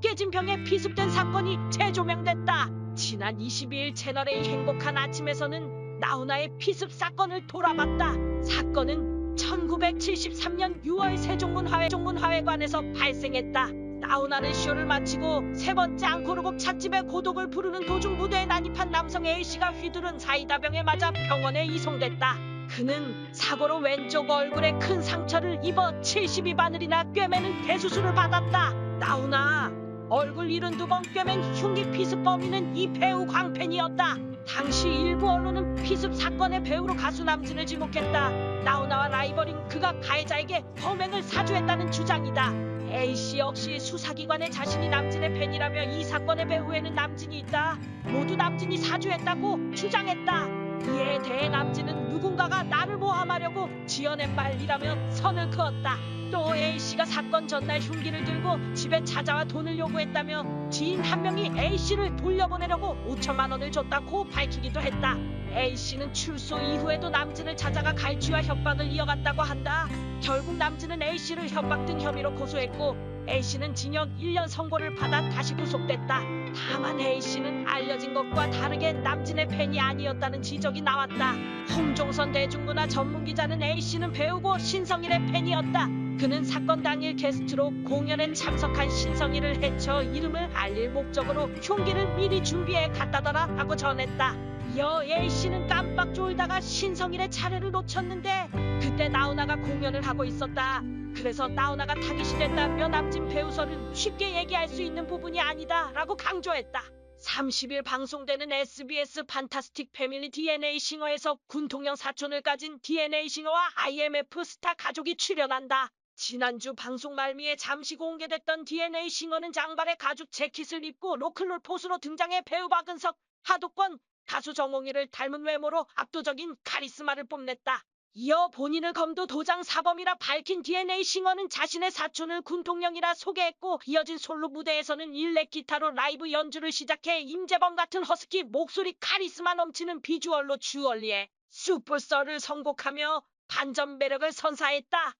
김진평의 피습된 사건이 재조명됐다. 지난 22일 채널A 행복한 아침에서는 나훈아의 피습 사건을 돌아봤다. 사건은 1973년 6월 세종문화회 종문화회관에서 발생했다. 나훈아는 쇼를 마치고 세 번째 앙코르곡 찻집에 고독을 부르는 도중 무대에 난입한 남성 A씨가 휘두른 사이다병에 맞아 병원에 이송됐다. 그는 사고로 왼쪽 얼굴에 큰 상처를 입어 72바늘이나 꿰매는 대수술을 받았다. 나훈아, 얼굴 72번 꿰맨 흉기 피습 범인은 이 배우 광팬이었다. 당시 일부 언론은 피습 사건의 배우로 가수 남진을 지목했다. 나훈아와 라이벌인 그가 가해자에게 범행을 사주했다는 주장이다. A씨 역시 수사기관에 자신이 남진의 팬이라며 이 사건의 배후에는 남진이 있다. 모두 남진이 사주했다고 주장했다. 이에 대해 남진은 하려고 지어낸 말이라며 선을 그었다. 또 A씨가 사건 전날 흉기를 들고 집에 찾아와 돈을 요구했다며 지인 한 명이 A씨를 돌려보내려고 5천만 원을 줬다고 밝히기도 했다. A씨는 출소 이후에도 남진을 찾아가 갈취와 협박을 이어갔다고 한다. 결국 남진은 A씨를 협박 등 혐의로 고소했고 A씨는 징역 1년 선고를 받아 다시 구속됐다. 다만 A씨는 알려진 것과 다르게 남진의 팬이 아니었다는 지적이 나왔다. 홍종선 대중문화 전문기자는 A씨는 배우고 신성일의 팬이었다. 그는 사건 당일 게스트로 공연에 참석한 신성일을 해쳐 이름을 알릴 목적으로 흉기를 미리 준비해 갔다더라 하고 전했다. 이어 A씨는 깜빡 졸다가 신성일의 차례를 놓쳤는데 그때 나훈아가 공연을 하고 있었다. 그래서 나훈아가 타깃이 됐다며 남진 배우설은 쉽게 얘기할 수 있는 부분이 아니다 라고 강조했다. 30일 방송되는 SBS 판타스틱 패밀리 DNA 싱어에서 군통령 사촌을 가진 DNA 싱어와 IMF 스타 가족이 출연한다. 지난주 방송 말미에 잠시 공개됐던 DNA 싱어는 장발의 가죽 재킷을 입고 로클롤 포스로 등장해 배우 박은석, 하도권, 가수 정홍이를 닮은 외모로 압도적인 카리스마를 뽐냈다. 이어 본인을 검도 도장 사범이라 밝힌 DNA 싱어는 자신의 사촌을 군통령이라 소개했고 이어진 솔로 무대에서는 일렉 기타로 라이브 연주를 시작해 임재범 같은 허스키 목소리 카리스마 넘치는 비주얼로 주얼리에 슈퍼스타를 선곡하며 반전 매력을 선사했다.